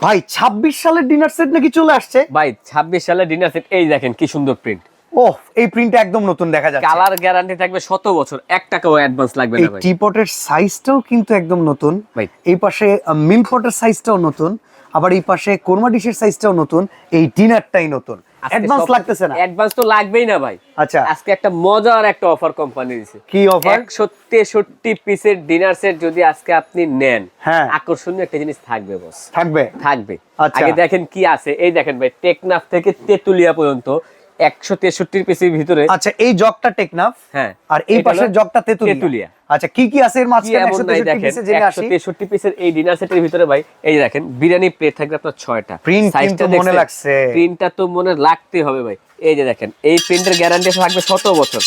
ভাই 26 সালের dinner set নাকি চলে আসছে? ভাই ছাব্বিশ সালের ডিনার সেট এই দেখেন কি সুন্দর প্রিন্ট ওহ এই প্রিন্টটা একদম নতুন দেখা যাচ্ছে। কালার গ্যারান্টি থাকবে শত বছর এক টাকাও অ্যাডভান্স লাগবে না ভাই। টিপটের সাইজটাও কিন্তু একদম নতুন। ভাই। এই পাশে মিল পটের সাইজটাও নতুন। আবার এই পাশে কোরমা ডিশের সাইজটাও নতুন। এই ডিনারটাই নতুন। অ্যাডভান্স লাগতেছে না? অ্যাডভান্স তো লাগবেই না ভাই। আচ্ছা। আজকে একটা মজার একটা অফার কোম্পানি দিছে। কি অফার একশো তেষট্টি পিসের ডিনার সেট যদি আজকে আপনি নেন হ্যাঁ। আকর্ষণীয় একটা জিনিস থাকবে বস থাকবে? থাকবে। আচ্ছা। আগে দেখেন কি আছে। এই দেখেন ভাই টেকনাফ থেকে তেতুলিয়া পর্যন্ত একশো তেষট্টির পিসের ভিতরে আচ্ছা এই জগটা টেকনাফ হ্যাঁ। আর এই পাশের জগটা তেতুলিয়া। আচ্ছা কি কি আছে এর মাঝখানে? 163 দেখেন একশো তেষট্টি পিসের এই ডিনার সেটের ভিতরে ভাই এই দেখেন বিরিয়ানি প্লেট থাকবে আপনার ছয়টা। প্রিন্ট কিন্তু মনে লাগছে। প্রিন্টটা তো মনে লাগতে হবে ভাই। এই যে দেখেন এই প্রিন্টের গ্যারান্টি থাকবে শত বছর।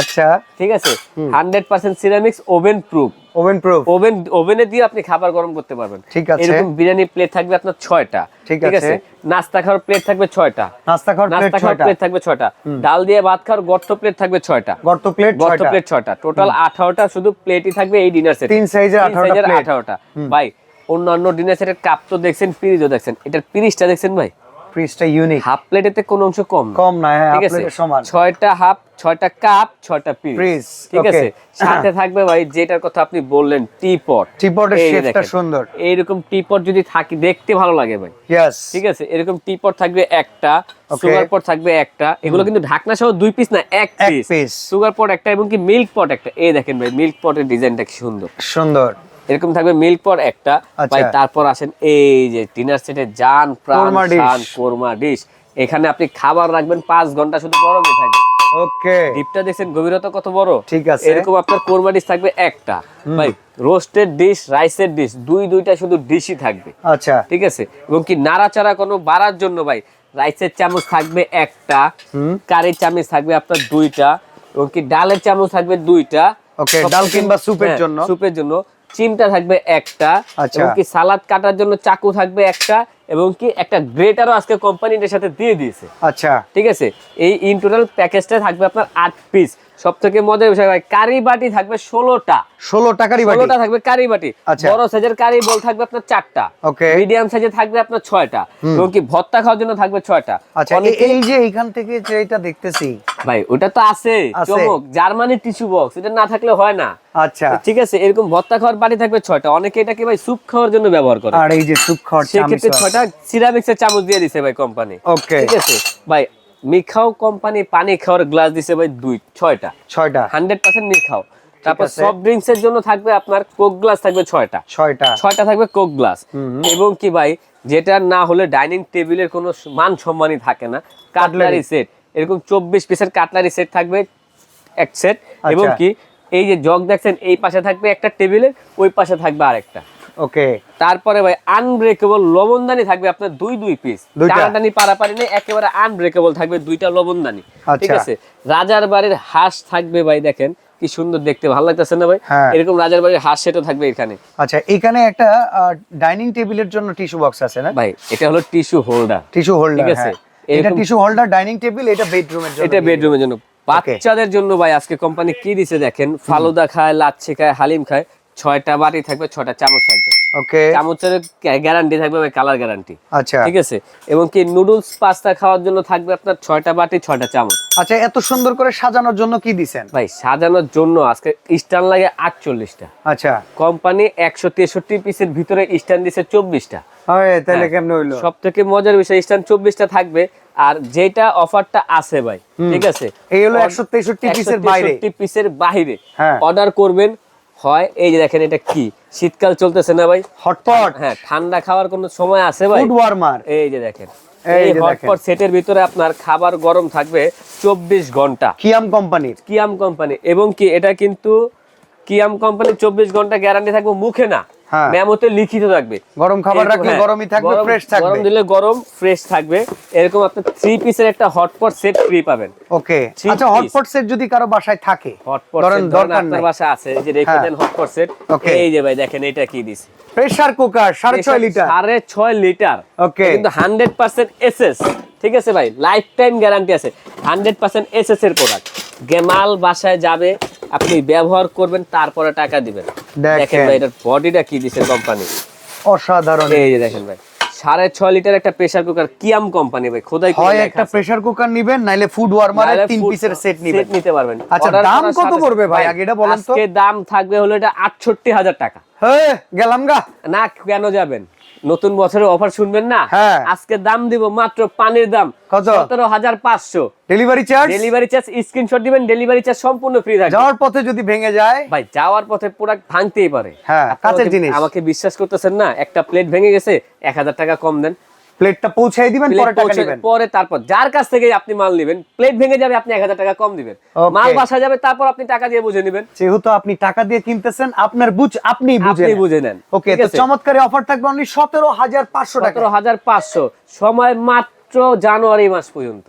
আচ্ছা। ঠিক আছে? Hundred percent ceramics oven proof oven proof oven ওভেনে দিয়ে আপনি খাবার গরম করতে পারবেন। ঠিক আছে। এরকম বিরিয়ানি প্লেট থাকবে আপনার ছয়টা। ঠিক আছে। নাস্তা খাওয়ার প্লেট থাকবে ছয়টা। নাস্তা খাওয়ার নাস্তা খাওয়ার প্লেট থাকবে ছয়টা। ডাল দিয়ে ভাত খাওয়ার গর্ত প্লেট থাকবে ছয়টা। গর্ত প্লেট গর্ত প্লেট ছয়টা। টোটাল আঠারোটা শুধু প্লেটই থাকবে এই ডিনার সেট তিন সাইজের 18টা আঠারোটা ভাই অন্যান্য ডিনার সেটের কাপ তো দেখছেন পিরিজও দেখছেন। এটার পিরিজটা দেখছেন ভাই? পিসটা ইউনিক হাফ প্লেটেতে কোনো অংশ কম কম না হ্যাঁ ঠিক আছে? সমান। ছয়টা হাফ ছয়টা কাপ ছয়টা পিস ঠিক আছে? সাথে থাকবে ভাই যেটার কথা আপনি বললেন টি পট টিপটের শেপটা সুন্দর। এইরকম টি পট যদি থাকি দেখতে ভালো লাগে ভাই। ইয়েস ঠিক আছে? এরকম টি পট থাকবে একটা সুগার পট থাকবে একটা। এগুলো কিন্তু ঢাকনা সহ দুই পিস না এক এক পিস সুগার পট একটা এবং কি মিল্ক পট একটা। এই দেখেন ভাই মিল্ক পটের ডিজাইনটা কি সুন্দর। সুন্দর। এরকম থাকবে মিল্ক পট একটা আচ্ছা। ভাই তারপর আসেন এই যে ডিনার সেটে জান প্রাণ কোরমা ডিশ এখানে আপনি খাবার রাখবেন পাঁচ ঘণ্টা শুধু গরমই থাকবে ওকে। ডিপটা দেখছেন গভীরতা কত বড়? ঠিক আছে। এরকম আপনার কোরমা ডিশ থাকবে একটা। ভাই রোস্টেড ডিশ রাইসের ডিশ দুই দুইটা শুধু ডিশই থাকবে। আচ্ছা। ঠিক আছে? এবং কি নাড়াচাড়া কোনো বাড়ার জন্য ভাই রাইসের চামচ থাকবে একটা কারির চামচ থাকবে আপনার দুইটা এবং কি ডালের চামচ থাকবে দুইটা। সব ডাল কিংবা স্যুপের হ্যাঁ, জন্য। স্যুপের জন্য। চিমটা থাকবে একটা আচ্ছা। এবং কি সালাদ কাটার জন্য চাকু থাকবে একটা এবং কি একটা গ্রেটারও আজকে কোম্পানিটার সাথে দিয়ে দিয়েছে। আচ্ছা। ঠিক আছে? এই ইন টোটাল প্যাকেজটা থাকবে আপনার আট পিস সব থেকে মজার বিষয় ভাই কারি বাটি থাকবে ষোলোটা। ষোলো টাকারই বাটি। ষোলোটা থাকবে কারি বাটি। আচ্ছা। বড় সাইজের কারি বল থাকবে আপনার চারটা. মিডিয়াম সাইজে থাকবে আপনার ছয়টা। এবং কি ভর্তা খাওয়ার জন্য থাকবে ছয়টা। আচ্ছা এই যে এইখান থেকে যে এটা দেখতেছি ভাই ওটা তো আছে। চমক জার্মানি টিস্যু বক্স এটা না থাকলে হয় না। আচ্ছা। ঠিক আছে এরকম ভর্তা খাওয়ার বাটি থাকবে ছয়টা অনেকে এটাকে ভাই স্যুপ খাওয়ার জন্য ব্যবহার করে। আর এই যে স্যুপ খাওয়ার সেক্ষেত্রে ছয়টা চামচ দিয়ে দিছে ভাই কোম্পানি ওকে ঠিক আছে? ভাই মিখাও কোম্পানি পানি খাওয়ার গ্লাস দিছে ভাই দুই ছয়টা। ছয়টা। হান্ড্রেড পার্সেন্ট মিখাও। তারপর সফট ড্রিঙ্কস এর জন্য থাকবে আপনার কোক গ্লাস থাকবে ছয়টা। ছয়টা। ছয়টা থাকবে কোক গ্লাস এবং কি ভাই যেটা না হলে ডাইনিং টেবিলের কোনো মান সম্মানই থাকে না। কাটলারি। সেট এরকম চব্বিশ পিসের কাটলারি সেট থাকবে এক সেট এবং আচ্ছা। কি এই যে জগ দেখছেন এই পাশে থাকবে একটা টেবিলের ওই পাশে থাকবে আরেকটা। ওকে। তারপরে ভাই আনব্রেকেবল লবণদানি থাকবে আপনার দুই দুই পিস। টানাটানি পারাপারি নেই একেবারে আনব্রেকেবল থাকবে দুইটা লবণদানি। ঠিক আচ্ছা। আছে? রাজার বাড়ির হাঁস থাকবে ভাই দেখেন কি সুন্দর দেখতে ভালো লাগতেছে না ভাই? হ্যাঁ। এরকম রাজার বাড়ির হাঁস সেটও থাকবে এখানে। আচ্ছা এখানে একটা ডাইনিং টেবিলের জন্য টিস্যু বক্স আছে না? ভাই এটা হলো টিস্যু হোল্ডার টিস্যু হোল্ডার ঠিক আছে। এটা টিস্যু হোল্ডার ডাইনিং টেবিল এটা বেডরুমের জন্য এটা বেডরুমের জন্য। বাচ্চাদের জন্য ভাই আজকে কোম্পানি কি দিছে দেখেন? ফালুদা খায় লাচ্ছি খায় হালিম খায়। ছয়টা বাটি থাকবে ছয়টা চামচ থাকবে। ওকে চামচের গ্যারান্টি থাকবে ভাই কালার গ্যারান্টি আচ্ছা। ঠিক আছে? এবং কি নুডলস পাস্তা খাওয়ার জন্য থাকবে আপনার ছয়টা বাটি ছয়টা চামচ। আচ্ছা এত সুন্দর করে সাজানোর জন্য কি দিছেন? ভাই সাজানোর জন্য আজকে স্ট্যান্ড লাগে আটচল্লিশটা। আচ্ছা। কোম্পানি একশো তেষট্টি পিসের ভিতরে স্ট্যান্ড দিছে চব্বিশটা। হয় তাহলে। কেমনে হইল? সব থেকে মজার বিষয় স্ট্যান্ড চব্বিশটা থাকবে আর যেটা অফারটা আছে ভাই ঠিক আছে? এই হলো 163 পিসের বাইরে। 163 পিসের বাইরে। হ্যাঁ। অর্ডার করবেন হয় এই যে দেখেন এটা কি? শীতকাল চলতেছে না ভাই? হটপট। হ্যাঁ ঠান্ডা খাওয়ার কোনো সময় আছে ভাই? ফুড ওয়ার্মার এই যে দেখেন। এই হটপট সেটের ভিতরে আপনার খাবার গরম থাকবে চব্বিশ ঘণ্টা। কিয়াম কোম্পানির। কিয়াম কোম্পানি। এবং কি এটা কিন্তু কিয়াম কোম্পানি চব্বিশ ঘণ্টা গ্যারান্টি থাকবে মুখে না। মেমোতে লিখিত থাকবে। গরম খাবার রাখলে হ্যাঁ, গরমই থাকবে ফ্রেশ থাকবে। গরম দিলে গরম ফ্রেশ থাকবে। এরকম আপনি থ্রি পিসের একটা হটপট সেট ফ্রি পাবেন। ওকে। আচ্ছা হটপট সেট যদি কারও বাসায় থাকে হটপট ধরেন দরকার নাই। বাসা আছে যে রেখে হ্যাঁ। দেন হটপট সেট এই যে ভাই দেখেন এটা কি দিছে। প্রেসার কুকার সাড়ে ছয় লিটার সাড়ে ছয় লিটার Okay. কিন্তু হান্ড্রেড পার্সেন্ট এসএস ঠিক আছে ভাই লাইফ টাইম গ্যারান্টি আছে হান্ড্রেড পার্সেন্ট এসএস এর প্রোডাক্ট গেমাল বাসায় যাবে আপনি ব্যবহার করবেন তারপরে টাকা দিবেন। দেখেন। ভাই এটার বডিটা কি দিছে কোম্পানি অসাধারণ এই যে দেখেন ভাই সাড়ে ছয় লিটার একটা প্রেসার কুকার কিয়াম কোম্পানি ভাই খোদাই হয় একটা। প্রেসার কুকার নিবেন নাইলে ফুড ওয়ার্মার নাহলে তিন পিসের সেট নিবেন নিতে পারবেন আচ্ছা, দাম কত পড়বে ভাই? আগে এটা বলেন তো। আজকে দাম থাকবে হলো এটা আটষট্টি হাজার টাকা হ্যাঁ গেলাম গা না কেন যাবেন নতুন বছরের অফার শুনবেন না? হ্যাঁ। আজকে দাম দিব মাত্র পানির দাম সতেরো হাজার পাঁচশো। Delivery charge delivery charge screenshot দিবেন ডেলিভারি চার্জ সম্পূর্ণ ফ্রি থাকবে। যাওয়ার পথে যদি ভেঙে যায়? ভাই যাওয়ার পথে প্রোডাক্ট ভাঙতেই পারে। হ্যাঁ, কাছের জিনিস। আমাকে বিশ্বাস করতেছেন না? একটা প্লেট ভেঙে গেছে এক হাজার টাকা কম দেন। প্লেটটা পৌঁছাই দিবেন পরে টাকা দিবেন নেবেন। পরে তারপর যার কাছ থেকে আপনি মাল নেবেন প্লেট ভেঙে যাবে আপনি এক হাজার টাকা কম দিবেন। মাল বাসা যাবে তারপর আপনি টাকা দিয়ে বুঝে নেবেন। যেহেতু আপনি টাকা দিয়ে কিনতেছেন আপনার বুঝ আপনি বুঝে আপনি বুঝে নেন। ওকে তো চমৎকার অফার থাকবে অনলি সতেরো হাজার পাঁচশো টাকা। সতেরো হাজার পাঁচশো। সময় মাত্র জানুয়ারি মাস পর্যন্ত।